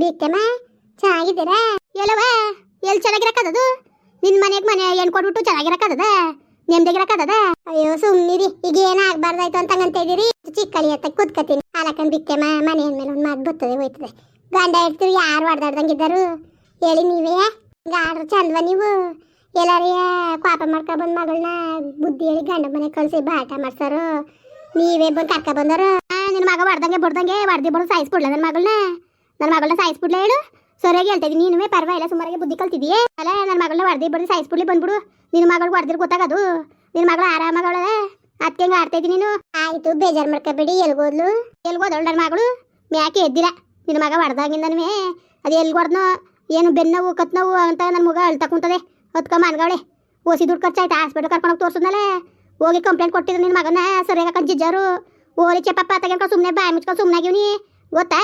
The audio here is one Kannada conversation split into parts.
ಬಿಕ್ಕಮ್ಮ ಚೆನ್ನಾಗಿದ್ದೀರಾ ಎಲ್ಲವ ಎಲ್ಲಿ ಚೆನ್ನಾಗಿರಕ್ಕದದು? ನಿನ್ನ ಮನೆಗೆ ಮನೆ ಏನು ಕೊಟ್ಬಿಟ್ಟು ಚೆನ್ನಾಗಿರಕ್ಕದದ? ನೆಮ್ಮದಿಗಿರಕ್ಕದದ ಅಯ್ಯೋ ಸುಮ್ಮನಿರಿ ಈಗ ಏನ ಆಗ್ಬಾರ್ದಾಯ್ತು ಅಂತ ಹಂಗಂತ ಇದೀರಿ ಚಿಕ್ಕಳಿ ಅಂತ ಕೂತ್ಕತೀನಿ. ಹಾಲಕ್ಕಂದು ಬಿಕ್ಕಮ್ಮ ಮನೆ ಮೇಲೆ ಒಂದು ಮಾತು ಬರ್ತದೆ ಹೋಯ್ತದೆ. ಗಂಡ ಇರ್ತೀವಿ ಯಾರು ಹೊಡೆದಾಡ್ದಂಗಿದ್ದಾರು ಹೇಳಿ ನೀವೇ. ಗಾಡ್ರು ಚಂದ್ವ ನೀವು? ಎಲ್ಲಾರಿಯ ಪಾಪ ಮಾಡ್ಕೊಬಂದು ಮಗಳನ್ನ ಬುದ್ಧಿ ಹೇಳಿ ಗಂಡ ಮನೆ ಕಳಿಸಿ ಬಾಟ ಮಾಡ್ಸಾರು? ನೀವೇ ಬಂದು ಕರ್ಕ ಬಂದರು ನಿನ್ನ ಮಗ ಹೊಡ್ದಂಗೆ ಬಡ್ದಂಗೆ ಹೊಡ್ದಿ ಬಡ್ದು ಸಾಯಿಸ್ಬಿಡ್ಲ ನನ್ನ ಮಗಳನ್ನ ನನ್ನ ಮಗಳನ್ನ ಸಾಯಿಸ್ಬಿಡ್ಲೇ ಹೇಳು. ಸರಿಯಾಗಿ ಹೇಳ್ತಾ ಇದ್ದೀನಿ ನೀನುವೇ ಪರವಾಗಿಲ್ಲ ಸುಮಾರಾಗಿ ಬುದ್ಧಿ ಕಲ್ತಿದೀಯೇ ಅಲ್ಲ ನನ್ನ ಮಗಳನ್ನ ಹೊಡೆದಿ ಬಡ್ದು ಸಾಯಿಸ್ಬಿಡ್ಲಿ ಬಂದ್ಬಿಡು. ನಿನ್ನ ಮಗಳು ಹೊಡೆದ್ರೆ ಗೊತ್ತಾಗದು. ನಿನ್ನ ಮಗಳು ಆರಾಮಾಗಳೇ ಅದಕ್ಕೆ ಹೆಂಗ ಆಡ್ತಾ ಇದ್ದೀನಿ ನೀನು? ಆಯ್ತು ಬೇಜಾರು ಮಾಡ್ಕೋಬೇಡಿ ಎಲ್ಗೋದ್ಲು? ಎಲ್ಗೋದಳು ನನ್ನ ಮಗಳು? ಮ್ಯಾಕೆ ಎದ್ದಿಲ್ಲ. ನಿನ್ನ ಮಗ ಹೊಡ್ದಾಗಿಂದನೂ ಅದು ಎಲ್ಲಿ ಹೊಡ್ದ್ನೋ ಏನು ಬೆನ್ನವು ಕತ್ನವು ಅಂತ ನನ್ನ ಮಗ ಅಳ್ತಾ ಕುಂತದೆ. ಹೊತ್ಕ ಮನ್ಗವಳೆ. ಓಸಿ ದುಡ್ಡು ಖರ್ಚಾಯ್ತು? ಹಾಸ್ಪಿಟಲ್ ಕರ್ಕೊಂಡು ತೋರಿಸಿದ್ಮೇಲೆ ಹೋಗಿ ಕಂಪ್ಲೇಂಟ್ ಕೊಟ್ಟಿದ್ರು ನಿನ್ನ ಮಗನ ಸರಿಯಾಗಿ ಹಾಕೊಂಡು ಜಿಜ್ಜಾರು ಓಲಿ ಚಪ್ಪಪ್ಪ ತಗೊಂಡ್ಕೊಂಡು ಸುಮ್ಮನೆ ಬಾಯಿ ಮುಚ್ಕೊಂಡು ಸುಮ್ಮನಾಗಿವ್ನಿ ಗೊತ್ತಾ?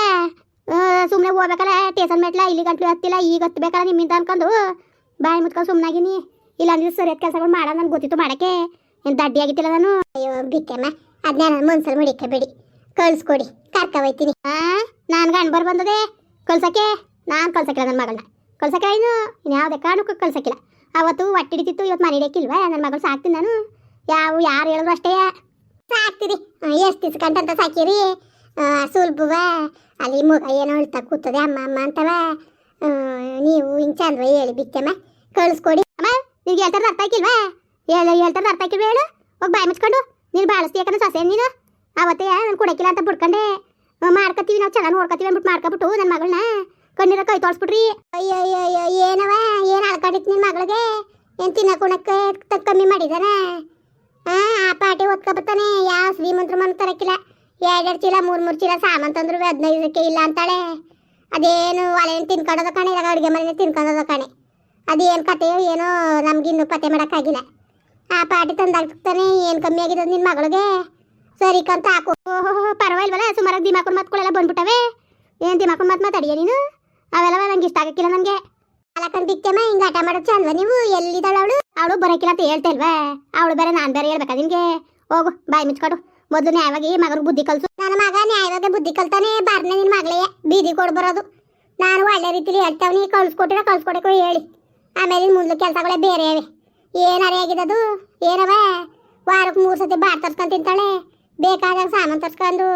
ಸುಮ್ಮನೆ ಹೋಗ್ಬೇಕಲ್ಲ ಟೇಷನ್ ಮೆಟ್ಲ ಇಲ್ಲಿ ಗಂಟ್ಲು ಹತ್ತಿಲ್ಲ, ಈಗ ಹತ್ಬೇಕಲ್ಲ ನಿಮ್ಮಿಂದ ಅನ್ಕೊಂಡು. ಬಾಯಿ ಮುತ್ಕೊಂಡು ಸುಮ್ಮನಾಗಿನಿ ಇಲ್ಲ ಅಂದ್ರೆ ಸರಿಯಾದ ಕೆಲಸಗಳು ಮಾಡ, ನನ್ಗೆ ಗೊತ್ತಿತ್ತು ಮಾಡಕ್ಕೆ. ಏನು ದಡ್ಡಿ ಆಗಿತ್ತಿಲ್ಲ ನಾನು. ಅಯ್ಯೋ ಬಿಕ್ಕಮ್ಮ ಅದನ್ನ ನಾನು ಮನ್ಸಲ್ಲಿ ಮುಡಿಕಬೇಡಿ ಕಳ್ಸ್ಕೊಡಿ. ಕರ್ಕ ಹೋಯ್ತೀನಿ. ನಾನ್ ನಾನು ಗಂಡ್ಬರ್ ಬಂದದೆ. ಕಳ್ಸಕ್ಕೆ? ನಾನು ಕಳ್ಸಕ್ಕಿಲ್ಲ ನನ್ನ ಮಗಳನ್ನ ಕಳ್ಸಕ್ಕೆ ಇನ್ನು? ಇನ್ಯಾವುದೇ ಕಾರಣಕ್ಕೂ ಕಳ್ಸಕ್ಕಿಲ್ಲ. ಅವತ್ತು ಹೊಟ್ಟೆ ಹಿಡಿತಿತ್ತು, ಇವತ್ತು ಮನೆ ಹಿಡಿಯಕ್ಕಿಲ್ವಾ? ನನ್ನ ಮಗಳು ಸಾಕ್ತೀನಿ ನಾನು. ಯಾವ, ಯಾರು ಹೇಳಿದ್ರು ಅಷ್ಟೇ. ಸಾಕ್ತಿರಿ ಎಷ್ಟು ದಿವ್ಸ ಗಂಟಂತ ಸಾಕಿರಿ? ಸುಲ್ಭವ ಅಲ್ಲಿ ಮಗ ಏನೋ ಹೇಳ್ತಾ ಕೂತದೆ, ಅಮ್ಮ ಅಮ್ಮ ಅಂತವ. ನೀವು ಹಿಂಗೆ ಹೇಳಿ ಬಿಕ್ಕಮ್ಮ ಕಳಿಸ್ಕೊಡಿ. ಅಮ್ಮ ನಿನ್ಗೆ ಹೇಳ್ತಾರ ಅರ್ಥ ಆಕಿಲ್ವಾ ಹೇಳ ಹೇಳ್ತಾರ ಅರ್ಥ ಆಕಿಲ್ವಾ ಹೇಳು? ಹೋಗಿ ಬಾಯಿ ಮುಚ್ಕೊಂಡು. ನೀನು ಬಾಳಿಸ್ತಿ ಯಾಕಂದ್ರೆ ಸೊಸೆ ನೀನು? ಅವತ್ತೇ ನಾನು ಕೊಡಕ್ಕಿಲ್ಲ ಅಂತ ಬಿಡ್ಕೊಂಡೆ ಮಾಡ್ಕೊತೀವಿ ನಾವು ಚೆನ್ನಾಗಿ ನೋಡ್ಕೊತೀವಿ ಅಂದ್ಬಿಟ್ಟು ಮಾಡ್ಕೊಬಿಟ್ಟು ನನ್ನ ಮಗಳನ್ನ ಕಣ್ಣೀರ ಕೈ ತೋರಿಸ್ಬಿಟ್ರಿ ಅಯ್ಯೋ ಏನವ? ಏನು ಅಳ್ಕೊಂಡಿತ್ತು ನಿನ್ನ ಮಗಳಿಗೆ? ಏನು ತಿನ್ನಕ್ಕೆ ಉಣಕ್ಕೆ ಕಮ್ಮಿ ಮಾಡಿದಾನೆ? ಆ ಪಾಟಿ ಮನೆ ತರಕಿಲ್ಲ ಎರಡೆರಡು ಚೀಲ, ಮೂರು ಮೂರು ಚೀಲ ಸಾಮಾನು ತಂದ್ರು ಹದಿನೈದಕ್ಕೆ ಇಲ್ಲ ಅಂತಾಳೆ. ಅದೇನು ಒಲೆಯನ್ನು ತಿನ್ಕೊಂಡದ ಕಣೆ ಇವಾಗ ಅಡುಗೆ ಮನೆ ತಿನ್ಕೊಂಡದ ಕಣೆ. ಅದೇನು ಕತೆಯೋ ಏನೋ ನಮ್ಗೆ ಇನ್ನೂ ಪತ್ತೆ ಮಾಡೋಕ್ಕಾಗಿಲ್ಲ. ಆ ಪಾಟಿ ತಂದಾಗ್ತಾನೆ ಏನು ಕಮ್ಮಿ ಆಗಿದೆ ನಿನ್ನ ಮಗಳಿಗೆ? ಸರಿ ಕಂತ ಹಾಕು. ಓಹೋ ಪರವಾಗಿಲ್ವಲ್ಲ, ಸುಮಾರಾಗಿ ದಿಮಾಕೊಂಡು ಮಾತುಗಳೆಲ್ಲ ಬಂದ್ಬಿಟ್ಟವೆ? ಏನು ದಿಮಾಕೊಂಡು ಮತ್ತೆ ಮಾತಾಡಿಯ ನೀನು? ಅವೆಲ್ಲ ನಂಗೆ ಇಷ್ಟ ಆಗಕ್ಕಿಲ್ಲ ನನಗೆ ಅಲಕಂತ ಬಿಕ್ಕಮ್ಮ ಹಿಂಗೆ ಆಟ ಮಾಡೋದು ಚಂದ್ವ ನೀವು? ಎಲ್ಲಿದ್ದಾಳ ಅವಳು? ಅವಳು ಬರೋಕಿಲ್ಲ ಅಂತ ಹೇಳ್ತಾ ಇಲ್ವಾ? ಅವಳು ಬೇರೆ ನಾನು ಬೇರೆ ಹೇಳ್ಬೇಕಾ ನಿನಗೆ? ಹೋಗು, ಬಾಯಿ ಮುಚ್ಕೊಡು. ಮೊದಲು ನ್ಯಾಯವಾಗಿ ಮಗನ ಬುದ್ಧಿ ಕಲ್ಸು. ನನ್ನ ಮಗ ನ್ಯಾಯವಾಗಿ ಬುದ್ಧಿ ಕಲ್ತಾನೆ, ಬರ್ನೆ ನಿನ್ನ ಮಗಳೇ ಬೀದಿ ಕೊಡ್ ಬರೋದು. ನಾನು ಒಳ್ಳೆ ರೀತಿಲಿ ಹೇಳ್ತಾವ್ನಿ ಕಳ್ಸ್ಕೊಟ್ಟಿರ ಕಳ್ಸ್ಕೊಡಕ್ಕೆ ಹೇಳಿ. ಆಮೇಲೆ ಮುಂದೆ ಕೆಲಸಗಳೇ ಬೇರೆ ಅವೆ. ಏನಾರೇ ಆಗಿದದು ಏನವ? ವಾರಕ್ಕೆ ಮೂರು ಸತಿ ಬಾರ್ ತರ್ಸ್ಕೊಂಡು ತಿಂತಾಳೆ. ಬೇಕಾದಾಗ ಸಾಮಾನು ತರ್ಸ್ಕೊಂಡು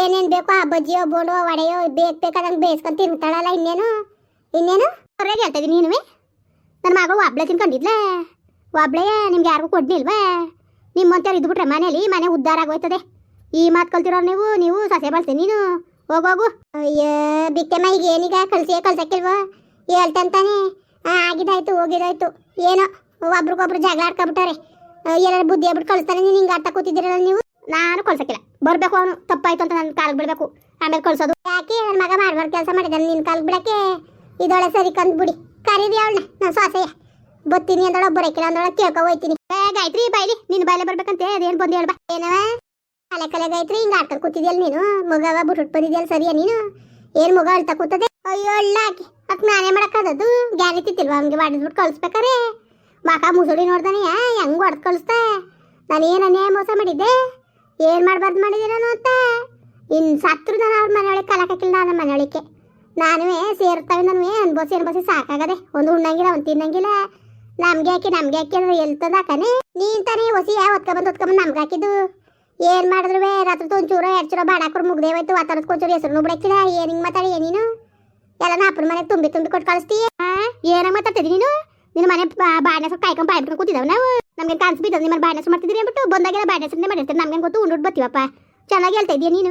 ಏನೇನು ಬೇಕೋ ಆ ಬಜ್ಜಿಯೋ, ಬೋಂಡೋ, ವಡೆಯೋ, ಬೇಕು ಬೇಕಾದಂಗೆ ಬೇಯಿಸ್ಕೊಂಡು ತಿಂತಾಳಲ್ಲ ಇನ್ನೇನು? ಇನ್ನೇನು? ಅವ್ರಿಗೆ ಹೇಳ್ತಾ ಇದೀನಿ ನೀನುವೆ. ನನ್ನ ಮಗಳು ಒಬ್ಳೆ ತಿನ್ಕೊಂಡಿದ್ಲೇ. ಒಬ್ಳೆ ನಿಮ್ಗೆ ಯಾರಿಗೂ ಕೊಡ್ನಿಲ್ವಾ ನಿಮ್ಮಂತವ್ರು ಇದ್ಬಿಟ್ರೆ ಮನೇಲಿ ಮನೆ ಉದ್ಧಾರ ಆಗೋಯ್ತದೆ. ಈ ಮಾತು ಕಲ್ತಿರೋ ನೀವು ನೀವು ಸಸೆ ಬಳಸಿ, ನೀನು ಹೋಗೋಗು ಅಯ್ಯೋ ಬಿಟ್ಟೆಮ್ಮ ಈಗ ಏನೀಗ ಕಳ್ಸಿ ಕಳ್ಸಕ್ಕಿಲ್ವೋ ಹೇಳ್ತಂತಾನೆ. ಆಗಿದಾಯ್ತು ಹೋಗಿದಾಯ್ತು ಏನೋ, ಒಬ್ರಿಗೊಬ್ರು ಜಗಳ ಆಡ್ಕೊಬಿಟ್ಟಾರೆ ಎಲ್ಲರೂ ಬುದ್ಧಿ ಹೇಳ್ಬಿಟ್ಟು ಕಳಿಸ್ತಾನೆ. ನೀನು ಹಿಂಗೆ ಆಟ ಕೂತಿದ್ದೀರಲ್ಲ ನೀವು? ನಾನು ಕಳ್ಸಕ್ಕಿಲ್ಲ. ಬರಬೇಕು ಅವನು. ತಪ್ಪಾಯ್ತು ಅಂತ ನನ್ನ ಕಾಲಿಗೆ ಬಿಡಬೇಕು. ಆಮೇಲೆ ಕಳ್ಸೋದು. ಯಾಕೆ ನನ್ನ ಮಗ ಮಾಡ್ಬಾರ್ದು ಕೆಲಸ ಮಾಡಿದ್ದಾನೆ ನಿನ್ನ ಕಾಲಿಗೆ ಬಿಡಕ್ಕೆ? ಇದೊಳೆ ಸರಿ ಕಂದ್ ಬಿಡಿ ಕರೀರಿ ಅವಳನ್ನ. ನಾನು ಸೊಸೆಯ. ಬತ್ತೀನಿ ಅಂದೊಳ ಬರಕಿಲ್ಲ ಅಂದೊಳ, ಕೇಳ್ಕೊ ಹೋಯ್ತೀನಿ. ಗಾಯತ್ರಿ ಬಾಯ್ಲಿ ನಿನ್ನ ಬಾಯ್ಲೆ ಬರ್ಬೇಕಂತೆ, ಅದೇನು ಬಂದು ಹೇಳ್ಬಾ. ಏನವ? ಕಲೆ ಕಲೆ ಗಾಯತ್ರಿ, ಹಿಂಗ ಆಡ್ಕೊಂಡ್ ಕೂತಿದ್ಯಲ್ಲ ನೀನು? ಮಗವ ಬುಟ್ಟು ಬಂದಿದ್ಯಲ್ ಸರಿಯಾ ನೀನು? ಏನ್ ಮಗ ಅಳ್ತಾ ಕೂತದೆ? ಅಯ್ಯೋ, ಅಳ್ಳಾಕಿ. ಅಕ್ ನಾನೇ ಮಾಡಕ್ಕದದು ಗ್ಯಾರಿ ತಿಲ್ವ ಹಂಗೆ ಮಾಡಿದ್ಬಿಟ್ಟು ಕಳ್ಸ್ಬೇಕಾರೆ. ಮಕ ಮುಸುಡಿ ನೋಡ್ದಾನೆ ಹೆಂಗ್ ಹೊಡ್ದು ಕಳಿಸ್ದೆ? ನಾನು ಏನನ್ನೇ ಮೋಸ ಮಾಡಿದ್ದೆ? ಏನ್ ಮಾಡ್ಬಾರ್ದು ಮಾಡಿದೆ ನಾನು ಅಂತ? ಇನ್ ಸತ್ರು ನಾನು ಅವ್ರ ಮನೆಯೊಳಗೆ ಕಲಾಕಿಲ್ಲ ನಾನು ಮನೆಯೊಳಕ್ಕೆ. ನಾನುವೇ ಸೇರ್ತಾವೆ ನಾನು ಅನ್ಬೋಸಿ ಅನ್ಬೋಸಿ ಸಾಕಾಗದೆ. ಒಂದು ಉಣ್ಣಂಗಿಲ್ಲ, ಒಂದು ತಿನ್ನಂಗಿಲ್ಲ. ನಮ್ಗೆ ಹಾಕಿ ನಮ್ಗೆ ಹಾಕಿ ಎಲ್ತದ ಹಾಕನೆ ನೀನ್ ತಾನೇ ಹೊಸಿ ಯಾವ ಹೊತ್ಕೊಂಬಂದು ನಮ್ಗೆ ಹಾಕಿದ್ದು? ಏನ್ ಮಾಡಿದ್ರು ರಾತ್ರಿ ಒಂಚೂರು ಎರಡು ಚೂರ ಬಾಡಾಕರು ಮುಗ್ದೇ ಹೋಯ್ತು. ವಾತಾವರಣದ ಕೊಂಚೂರು ಹೆಸರು ಬಿಡಕ್ಕಿಲ್ಲ ಏನ್ ಹಿಂಗ್ ಮಾತಾಡಿ ನೀನು? ಎಲ್ಲ ನಾಪನ ಮನೆ ತುಂಬಿ ತುಂಬಿ ಕೊಟ್ಟು ಕಳಿಸ್ತೀಯ? ಏನಾಗ ಮಾತಾಡ್ತಿದ್ದಿ ನೀನು? ನಿನ್ನ ಮನೆ ಬಾಡಿನ ಕಾಯ್ಕೊಂಡ್ ಕಾಯ್ಕೊಂಡು ಕೂತಿದ್ದಾವ ನಾವು? ನಮ್ಗೆ ಕಾಣಿಸ್ ಬಿದ್ದದ ನಿಮ್ಮ ಬಾಡಿನ ಮಾಡ್ತಿದ್ರಿ ಅಂದ್ಬಿಟ್ಟು ಬಂದಾಗೆಲ್ಲ ಬಾಡಿನ ಮಾಡಿರ್ತೀರಿ. ನಮ್ಗೆ ಗೊತ್ತು? ಉಂಡು ಬರ್ತೀವಪ್ಪ ಚೆನ್ನಾಗಿ ಹೇಳ್ತಾ ಇದೀಯ ನೀನು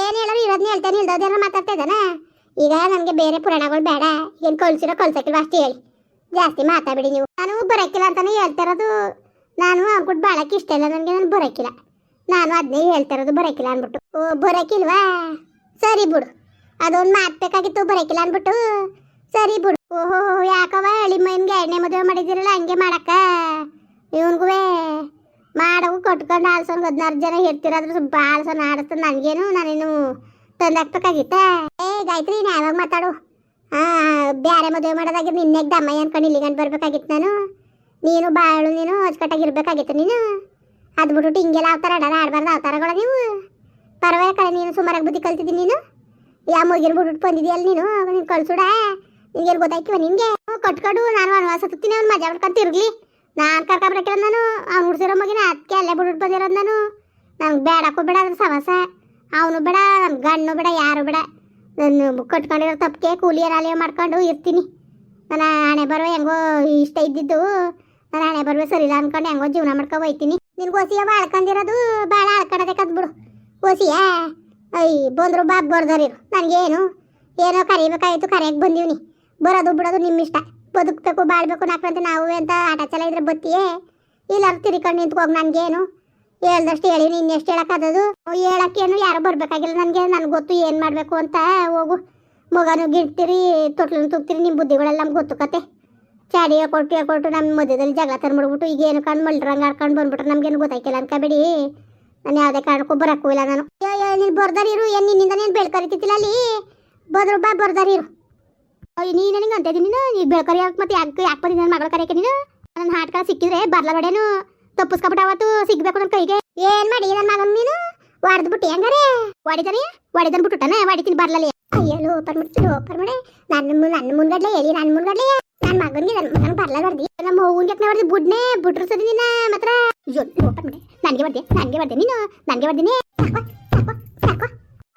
ಏನ್ ಹೇಳೋರು ಇರೋದ್ನ ಹೇಳ್ತಾನೆ ಇಲ್ದೋದೇನೋ ಮಾತಾಡ್ತಾ ಇದ್ದಾನ? ಈಗ ನನಗೆ ಬೇರೆ ಪುರಾಣಗಳು ಬೇಡ. ಏನ್ ಕಳ್ಸಿರೋ ಕಳ್ಸಕ್ಕಿಲ್ವ? ಅಷ್ಟೇ ಹೇಳಿ. ಜಾಸ್ತಿ ಮಾತಾಡ್ಬಿಡಿ ನೀವು. ನಾನು ಬರೋಕ್ಕಿಲ್ಲ ಅಂತಾನೆ ಹೇಳ್ತಿರೋದು ನಾನು ಅಂದ್ಬಿಟ್ಟು ಬಾಳಕ್ಕೆ ಇಷ್ಟ ಇಲ್ಲ, ನನಗೆ ನಾನು ಬರೋಕ್ಕಿಲ್ಲ ನಾನು ಅದನ್ನೇ ಹೇಳ್ತಿರೋದು ಬರಕ್ಕಿಲ್ಲ ಅಂದ್ಬಿಟ್ಟು. ಓ ಬರೋಕ್ಕಿಲ್ವಾ ಸರಿ ಬಿಡು. ಅದೊಂದು ಮಾತು ಬೇಕಾಗಿತ್ತು ಬರಕ್ಕಿಲ್ಲ ಅಂದ್ಬಿಟ್ಟು. ಸರಿ ಬಿಡು. ಓಹೋ ಯಾಕವ ಎಳಿಮೈನ್ಗೆ ಎಣ್ಣೆ ಮದುವೆ ಮಾಡಿದಿರಲ್ಲ ಹಂಗೆ ಮಾಡಕ್ಕ? ಇವನ್ಗೂ ಮಾಡವು ಕೊಟ್ಕೊಂಡು ಆಲ್ಸೋನ್ ಹದಿನಾರು ಜನ ಇರ್ತಿರೋದ್ರ ಭಾಳ ಸಣ್ಣ ಆಡಿಸ್ತು ನನಗೇನು ನಾನೇನು ತಂದಾಕ್ಬೇಕಾಗಿತ್ತ? ಏ, ಗಾಯತ್ರಿ ಯಾವಾಗ ಮಾತಾಡು? ಆ ಬ್ಯಾರೆ ಮದುವೆ ಮಾಡೋದಾಗಿ ನಿನ್ನೆ ದಮ್ಮಯ್ಯ ಅನ್ಕೊಂಡು ಇಲ್ಲಿಗಂಡು ಬರ್ಬೇಕಾಗಿತ್ತು ನಾನು. ನೀನು ಬಾಳು ನೀನು ಅಚ್ಚುಕಟ್ಟಾಗಿರ್ಬೇಕಾಗಿತ್ತು ನೀನು. ಅದು ಬಿಟ್ಬಿಟ್ಟು ಹಿಂಗೆಲ್ಲ ಅವತಾರ ಆಡಾರ ಆಡಬಾರ್ದು ಅವತಾರಗಳ ನೀವು. ಪರವಾಗಿಲ್ಲ ಕಳೆ ನೀನು ಸುಮಾರಾಗಿ ಬುದ್ಧಿ ಕಲ್ತಿದ್ದೀನಿ ನೀನು. ಯಾ ಮುಗಿರ್ ಬಿಟ್ಬಿಟ್ಟು ಬಂದಿದ್ಯಲ್ಲ ನೀನು ನೀನು ಕಳ್ಸುಡ. ನಿನ್ಗೇನು ಗೊತ್ತಾಯ್ತಿವ ಹ್ಞೂ, ಕಟ್ಕೊಂಡು, ನಾನು ವನವಾಸ ತುತ್ತೀನಿ ಅವ್ನು ಮಜಾ ಮಾಡ್ಕೊಂಡು ತಿರ್ಗ್ಲಿ. ನಾನು ಕರ್ಕೊಂಬರಕ್ಕಿಲ್ಲ ನಾನು, ಅವ್ನು ಹುಡ್ಸಿರೋ ಮಗಿನ ಅದಕ್ಕೆ ಅಲ್ಲೇ ಬಿಟ್ಬಿಟ್ಟು ಬಂದಿರೋದು ನಾನು. ನಂಗೆ ಬೇಡಕ್ಕೂ ಬೇಡ, ಅದ್ರ ಸವಾಸ. ಅವನು ಬೇಡ ನಮ್ಮ ಗಣ್ಣು ಬೇಡ, ಯಾರು ಬೇಡ. ನಾನು ಕಟ್ಕೊಂಡಿರೋ ತಪ್ಪಿಗೆ ಕೂಲಿ ಅಲ್ಲಿ ಮಾಡ್ಕೊಂಡು ಇರ್ತೀನಿ. ನನ್ನ ಹಣೆ ಬರುವ ಹೆಂಗೋ ಇಷ್ಟ ಇದ್ದಿದ್ದು, ನನ್ನ ಹಣೆ ಬರುವ ಸರಿ ಇಲ್ಲ ಅನ್ಕೊಂಡು ಹೆಂಗೋ ಜೀವನ ಮಾಡ್ಕೊ ಹೋಯ್ತೀನಿ. ನಿನ್ಗೆ ಓಸಿಯ ಬಾಳ್ಕೊಂಡಿರೋದು ಭಾಳ ಆಳ್ಕೊಡೋದೆ ಬಿಡು ಓಸಿಯ? ಐ, ಬಂದ್ರು ಬಾ ಬರ್ದರಿರು ನನಗೇನು? ಏನೋ ಕರಿಬೇಕಾಯ್ತು ಕರೆಯಕ್ಕೆ ನೀ ಬರೋದು ಬಿಡೋದು ನಿಮ್ಮ ಇಷ್ಟ ಬದುಕಬೇಕು, ಬಾಳ್ಬೇಕು ನಾಲ್ಕಂತೆ ನಾವು ಅಂತ ಆಟ ಚಲ ಇದ್ರೆ ಬತ್ತಿಯೇ? ಇಲ್ಲಾರು ತಿರ್ಕೊಂಡು ನಿಂತ್ಕೋಗಿ ನನಗೇನು? ಹೇಳ್ದಷ್ಟು ಹೇಳಿ, ನೀನು ಎಷ್ಟು ಹೇಳಕ್ಕಾದದು ಹೇಳಕ್ಕೇನು ಯಾರು ಬರ್ಬೇಕಾಗಿಲ್ಲ. ನನಗೆ ನನಗೆ ಗೊತ್ತು ಏನು ಮಾಡಬೇಕು ಅಂತ ಹೋಗು. ಮಗನು ಗಿಡ್ತೀರಿ ತೊಟ್ಲನ್ನು ತುಗ್ತೀರಿ ನಿಮ್ಮ ಬುದ್ಧಿಗಳೆಲ್ಲ ನಮ್ಗೆ ಗೊತ್ತು ಕತೆ. ಚಾಡಿ ಹೇಳ್ಕೊಟ್ಟು ಹೇಳ್ಕೊಟ್ಟು ನಮ್ಮ ಮಧ್ಯದಲ್ಲಿ ಜಗಳ ತಂದ್ಬಿಡ್ಬಿಟ್ಟು ಈಗ ಏನು ಕಂಡು ಹಂಗ ಆಡ್ಕೊಂಡು ಬಂದ್ಬಿಟ್ರೆ ನಮ್ಗೇನು ಗೊತ್ತಾಯ್ಕಿಲ್ಲ ಅನ್ಕೋಬೇಡಿ ನಾನು ಯಾವುದೇ ಕಾರಣಕ್ಕೂ ಬರಕ್ಕೂ ಇಲ್ಲ ನಾನು. ನೀನು ಬರ್ದಾರಿರು ಏನು ನಿನ್ನಿಂದ ನೀನು ಬೆಳ್ಕರಿತಿಲ್ಲ ಅಲ್ಲಿ? ಬದ್ರು ಬಾ ಬರ್ದಾರಿರು ಇರು. ನೀ ನನಗೆ ಅಂತ ಇದ್ದೀನಿ ನೀನು? ನೀ ಬೆಳ್ಕರಿ ಮತ್ತೆ ಯಾಕೆ ಯಾಕೆ ಬಂದಿದ್ದ ನನ್ನ ಮಗಳ ಕರೆಯಕ್ಕೆ ನೀನು? ನನ್ನ ಹಾಟ್ಕ ಸಿಕ್ಕಿದ್ರೆ ಬರ್ಲಬೇಡೇನು ತಪ್ಪಿಸ್ಕೊಬಿಟ್ಟು ಅವತ್ತು ಸಿಗ್ಬೇಕು ನನ್ನ ಕೈಗೆ. ಏನ್ ಮಾಡಿ ನನ್ನ ಮಗನ್ ನೀನು? ಹೊಡೆದ್ಬಿಟ್ಟು ಹೆಂಗಾರೆ? ಹೊಡಿತಾನೆ ಹೊಡಿದನ್ ಬಿಟ್ಟುಟಾನೆ ಹೊಡಿತೀನಿ ಬರ್ಲಲ್ಲಿ. ಅಯ್ಯೋ, ಲೋಪರ್ ಮುಡ್ಸಿ ಲೋಪರ್ ಮಾಡಿ ನನ್ನ ಮುನ್ ನನ್ನ ಮುಂದ್ಗಡ್ಲೆ ಎಲ್ಲಿ ನನ್ನ ಮುಂದ್ಗಡ್ಲೆ ನನ್ನ ಮಗನ್ಗೆ ನನ್ನ ಮಗನ ಬರ್ಲ ಬರ್ದಿ ನಮ್ಮ ಹೂವಿನ ಕೆತ್ತನೆ ಹೊಡೆದು ಬುಡ್ನೆ ಬುಡ್ರು ಸರಿ ನಿನ್ನ ಮಾತ್ರ. ಅಯ್ಯೋ, ಲೋಪರ್ ಮಾಡಿ ನನಗೆ ಬರ್ದೆ ನನಗೆ ಬರ್ದೆ ನೀನು? ನನಗೆ ಬರ್ದಿನಿ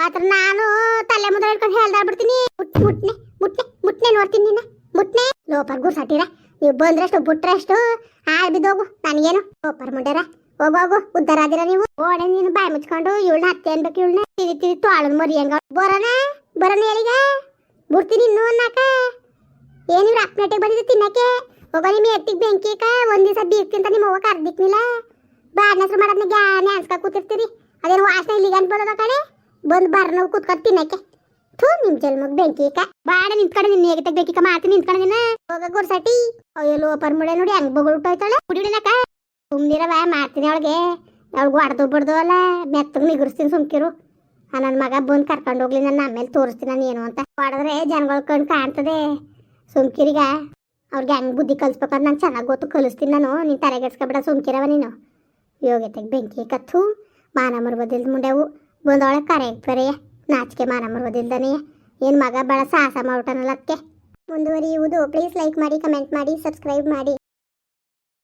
ಆತರ ನಾನು ತಲೆ ಮುದ್ರ ಹಿಡ್ಕೊಂಡು ಹೇಳ್ದಾಡ್ಬಿಡ್ತೀನಿ ಮುಟ್ ಮುಟ್ನೆ ಮುಟ್ನೆ ಮುಟ್ನೆ ನೋಡ್ತೀನಿ ನಿನ್ನ. ಮುಟ್ನೆ. ಲೋಪರ್ ಗುರ್ಸಾಟಿರ ನೀವು ಬಂದ್ರಷ್ಟು, ಬಿಟ್ರಷ್ಟು ಹಾಳು ಬಿದ್ದೋಗು ನನಗೇನು? ಓ ಮುಂಡ್ಯಾರ ಹೋಗು ಹೋಗು. ಉದ್ದಾರ ಆದಿರ ನೀವು. ಓಡೆ ನೀನು ಬಾಯಿ ಮುಚ್ಕೊಂಡು ಇವಳನ್ನ ಹತ್ತೆ ಅನ್ಬೇಕು, ಇವಳನ್ನ ತಿರಿ ತಿರಿ ತೊಳದ್ ಮರಿ ಹೆಂಗ. ಬರೋಣ ಬರೋಣ ಹೇಳಿಗ ಬಿಡ್ತೀನಿ ಇನ್ನೂ ಅನ್ನಾಕ. ಏನು ಇವ್ರು ಅಪ್ನೇಟಿಗೆ ಬಂದಿದ್ದು ತಿನ್ನಕ್ಕೆ? ಹೋಗೋ, ನಿಮ್ಮ ಎತ್ತಿಗೆ ಬೆಂಕಿ ಒಂದ್ ದಿವಸ ಬೀರ್ತಿ ಅಂತ ನಿಮ್ಮ ಅವ್ವ ಕರ್ದಿಕ್ನಿಲ್ಲ ಬಾಡ್ನಸ್ರು ಮಾಡೋದ್ನ ಗ್ಯಾನೆ ಅನ್ಸ್ಕ ಕೂತಿರ್ತೀರಿ. ಅದೇನು ವಾಸನೆ ಇಲ್ಲಿಗೆ ಅನ್ಬೋದ ಕಡೆ ಬಂದು ಬರ್ನವು ಕೂತ್ಕೊಂಡು ತಿನ್ನಕ್ಕೆ. ಥೂ ನಿಮ್ ಜಲ್ಮಗ್ ಬೆಂಕಿ ಅಕ್ಕ ಬಾಡ, ನಿಂತ್ಕೊಂಡು ನಿನ್ನ ಹೇಗೆ ಬೆಂಕಿ ಅಕ್ಕ ಮಾಡ್ತೀನಿ ನಿಂತ್ಕೊಂಡು ನಿನ್ನ. ಹೋಗ ಗುರ್ಸಟಿ. ಅಯ್ಯೋ, ಲೋಪರ್ ಮುಳೆ ನೋಡಿ ಹೆಂಗ್ ಬೊಗಳ್ಟೋಯ್ತಾಳೆ ಕುಡಿಡಿನಕ್ಕ ಸುಮ್ನಿರವ ಮಾಡ್ತೀನಿ ಅವಳಿಗೆ. ಅವಳಿಗೆ ಹೊಡೆದು ಬಿಡ್ದು ಅಲ್ಲ. ಮೆತ್ತಗೆ ನಿಗುರಿಸ್ತೀನಿ ಸುಮ್ಕಿರು. ನನ್ನ ಮಗ ಬಂದು ಕರ್ಕೊಂಡು ಹೋಗ್ಲಿ ನನ್ನ ಆಮೇಲೆ ತೋರಿಸ್ತೀನಿ ನಾನು ಏನು ಅಂತ. ಹೊಡೆದ್ರೆ ಜನಗಳ ಕಣ್ಣು ಕಾಣ್ತದೆ. ಸುಮ್ಕಿರಿಗ ಅವ್ರಿಗೆ ಹೆಂಗೆ ಬುದ್ಧಿ ಕಲಿಸ್ಬೇಕಂತ ನಾನು ಚೆನ್ನಾಗಿ ಗೊತ್ತು ಕಲಿಸ್ತೀನಿ ನಾನು. ನೀನು ತಲೆಗೆಡ್ಸ್ಕೊಬೇಡ ಸುಮ್ಕಿರವ ನೀನು. ಯೋಗ್ಯತೆಗೆ ಬೆಂಕಿ ಕತ್ತು ಮಾನ ಮರ್ಬೋದಿಲ್ದ ಮುಂಡೆವು. ಬಂದವಳೆ ಕರೆ ಬರೆಯ ನಾಚಿಕೆ ಮಾನ ಮರ್ಬೋದಿಲ್ದನೆಯ ಏನು ಮಗ ಭಾಳ ಸಾಹಸ ಮಾಡ್ಬಿಟ್ಟನಲ್ಲ ಮುಂದುವರಿಯುವುದು. ಪ್ಲೀಸ್ ಲೈಕ್ ಮಾಡಿ ಕಮೆಂಟ್ ಮಾಡಿ ಸಬ್ಸ್ಕ್ರೈಬ್ ಮಾಡಿ.